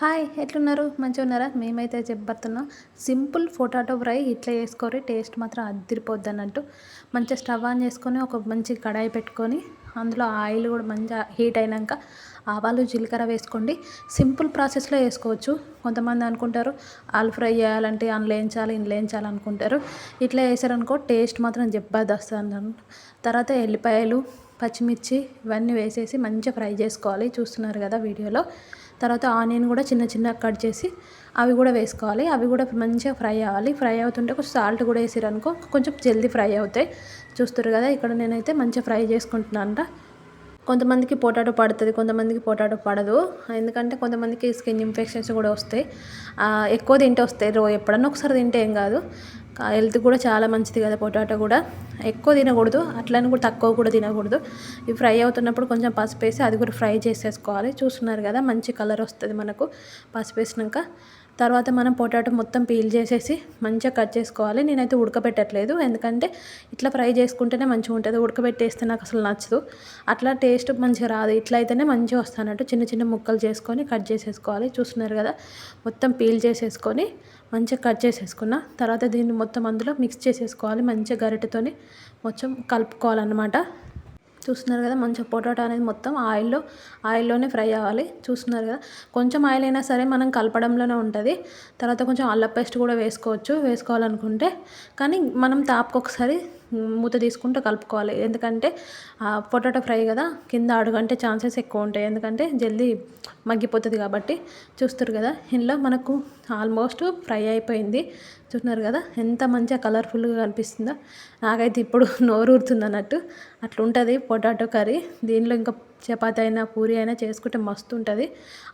Hi ఎట్లున్నారు? మంచిగా ఉన్నారా మేమైతే చెప్పబడుతున్నాం. సింపుల్ పొటాటో ఫ్రై ఇట్లా చేసుకోరి టేస్ట్ మాత్రం అద్దరిపోద్ది అన్నట్టు మంచిగా స్టవ్ ఆన్ చేసుకొని ఒక మంచి కడాయి పెట్టుకొని అందులో ఆయిల్ కూడా మంచిగా హీట్ అయినాక ఆవాలు జీలకర్ర వేసుకోండి. సింపుల్ ప్రాసెస్లో వేసుకోవచ్చు కొంతమంది అనుకుంటారు ఆలు ఫ్రై చేయాలంటే అందులో వేయించాలి ఇందులో వేయించాలి అనుకుంటారు. ఇట్లా వేసారనుకో టేస్ట్ మాత్రం జబర్దస్త్ అన్నాను తర్వాత ఎల్లిపాయలు పచ్చిమిర్చి ఇవన్నీ వేసేసి మంచిగా ఫ్రై చేసుకోవాలి. చూస్తున్నారు కదా వీడియోలో. తర్వాత ఆనియన్ కూడా చిన్న చిన్న కట్ చేసి అవి కూడా వేసుకోవాలి. అవి కూడా మంచిగా ఫ్రై అవ్వాలి. ఫ్రై అవుతుంటే కొంచెం సాల్ట్ కూడా వేసిరనుకో కొంచెం జల్దీ ఫ్రై అవుతాయి. చూస్తారు కదా ఇక్కడ నేనైతే మంచిగా ఫ్రై చేసుకుంటున్నానంట. కొంతమందికి పొటాటో పడుతుంది కొంతమందికి పొటాటో పడదు. ఎందుకంటే కొంతమందికి స్కిన్ ఇన్ఫెక్షన్స్ కూడా వస్తాయి. ఎక్కువ తింటే వస్తాయి రో ఎప్పుడన్నా ఒకసారి తింటే ఏం కాదు. హెల్త్ కూడా చాలా మంచిది కదా పొటాటో కూడా. ఎక్కువ తినకూడదు అట్లని కూడా తక్కువ కూడా తినకూడదు. ఇవి ఫ్రై అవుతున్నప్పుడు కొంచెం పసుపు వేసి అది కూడా ఫ్రై చేసేసుకోవాలి. చూస్తున్నారు కదా మంచి కలర్ వస్తుంది మనకు పసుపు వేసినాక. తర్వాత మనం పొటాటో మొత్తం పీల్ చేసేసి మంచిగా కట్ చేసుకోవాలి. నేనైతే ఉడకబెట్టట్లేదు. ఎందుకంటే ఇట్లా ఫ్రై చేసుకుంటేనే మంచిగా ఉంటుంది. ఉడకబెట్టేస్తే నాకు అసలు నచ్చదు. అట్లా టేస్ట్ మంచిగా రాదు. ఇట్లా అయితేనే మంచిగా వస్తానట్టు చిన్న చిన్న ముక్కలు చేసుకొని కట్ చేసేసుకోవాలి. చూస్తున్నారు కదా? మొత్తం పీల్ చేసేసుకొని మంచిగా కట్ చేసేసుకున్న తర్వాత దీన్ని మొత్తం అందులో మిక్స్ చేసేసుకోవాలి. మంచిగా గరిటెతోని మొత్తం కలుపుకోవాలన్నమాట. చూస్తున్నారు కదా మంచిగా పొటాటో అనేది మొత్తం ఆయిల్లో ఆయిల్లోనే ఫ్రై అవ్వాలి. చూస్తున్నారు కదా కొంచెం ఆయిల్ అయినా సరే మనం కలపడంలోనే ఉంటుంది. తర్వాత కొంచెం అల్లం పేస్ట్ కూడా వేసుకోవచ్చు వేసుకోవాలనుకుంటే. కానీ మనం తాపుకొకసారి మూత తీసుకుంటూ కలుపుకోవాలి. ఎందుకంటే పొటాటో ఫ్రై కదా కింద అడుగంటే ఛాన్సెస్ ఎక్కువ ఉంటాయి. ఎందుకంటే జల్దీ మగ్గిపోతుంది కాబట్టి చూస్తారు కదా. ఇందులో మనకు ఆల్మోస్ట్ ఫ్రై అయిపోయింది. చూస్తున్నారు కదా ఎంత మంచిగా కలర్ఫుల్గా కనిపిస్తుందో. నాకైతే ఇప్పుడు నోరు ఊరుతుంది అన్నట్టు. అట్లా ఉంటుంది పొటాటో కర్రీ. దీనిలో ఇంకా చపాతి అయినా పూరి అయినా చేసుకుంటే మస్తు ఉంటుంది.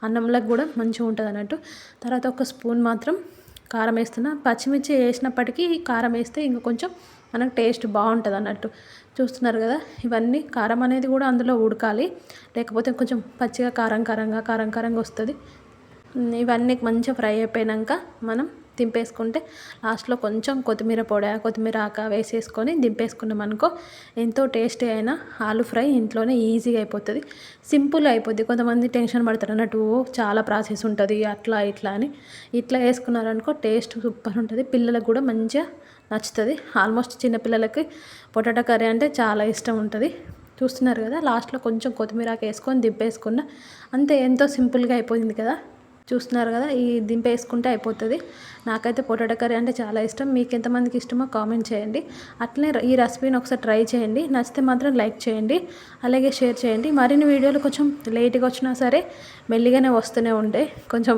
అన్నంలోకి కూడా మంచిగా ఉంటుంది అన్నట్టు. తర్వాత ఒక స్పూన్ మాత్రం కారం వేస్తున్నా. పచ్చిమిర్చి వేసినప్పటికీ కారం వేస్తే ఇంకా కొంచెం మనకు టేస్ట్ బాగుంటుంది అన్నట్టు. చూస్తున్నారు కదా ఇవన్నీ కారం అనేది కూడా అందులో ఉడకాలి. లేకపోతే కొంచెం పచ్చిగా కారం కారంగా కారం కారంగా వస్తుంది. ఇవన్నీ మంచిగా ఫ్రై అయిపోయాక మనం దింపేసుకుంటే లాస్ట్లో కొంచెం కొత్తిమీర పొడి కొత్తిమీర ఆక వేసేసుకొని దింపేసుకున్నాం అనుకో ఎంతో టేస్టీ అయిన ఆలు ఫ్రై ఇంట్లోనే ఈజీగా అయిపోతుంది. సింపుల్ అయిపోద్ది. కొంతమంది టెన్షన్ పడతారు అన్నట్టు చాలా ప్రాసెస్ ఉంటుంది అట్లా ఇట్లా అని. ఇట్లా వేసుకున్నారనుకో టేస్ట్ సూపర్ ఉంటుంది. పిల్లలకు కూడా మంచిగా నచ్చుతుంది. ఆల్మోస్ట్ చిన్నపిల్లలకి పొటాటో కర్రీ అంటే చాలా ఇష్టం ఉంటుంది. చూస్తున్నారు కదా లాస్ట్లో కొంచెం కొత్తిమీర వేసుకొని దింపేసుకున్న అంతే ఎంతో సింపుల్గా అయిపోయింది కదా. చూస్తున్నారు కదా ఈ దింపేసుకుంటే అయిపోతుంది. నాకైతే పొటాటో కర్రీ అంటే చాలా ఇష్టం. మీకు ఎంతమందికి ఇష్టమో కామెంట్ చేయండి. అట్లనే ఈ రెసిపీని ఒకసారి ట్రై చేయండి. నచ్చితే మాత్రం లైక్ చేయండి. అలాగే షేర్ చేయండి. మరిన్ని వీడియోలు కొంచెం లేట్గా వచ్చినా సరే మెల్లిగానే వస్తూనే ఉంటాయి కొంచెం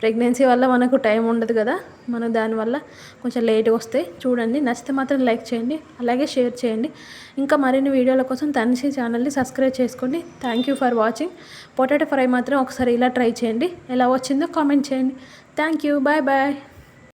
ప్రెగ్నెన్సీ వల్ల మనకు టైం ఉండదు కదా. మనం దానివల్ల కొంచెం లేట్గా వస్తాయి చూడండి. నచ్చితే మాత్రం లైక్ చేయండి. అలాగే షేర్ చేయండి. ఇంకా మరిన్ని వీడియోల కోసం తనిషి ఛానల్ని సబ్స్క్రైబ్ చేసుకోండి. Thank you for watching. Potato fry మాత్రం ఒకసారి ఇలా ట్రై చేయండి. ఎలా వచ్చిందో కామెంట్ చేయండి. Thank you. Bye bye.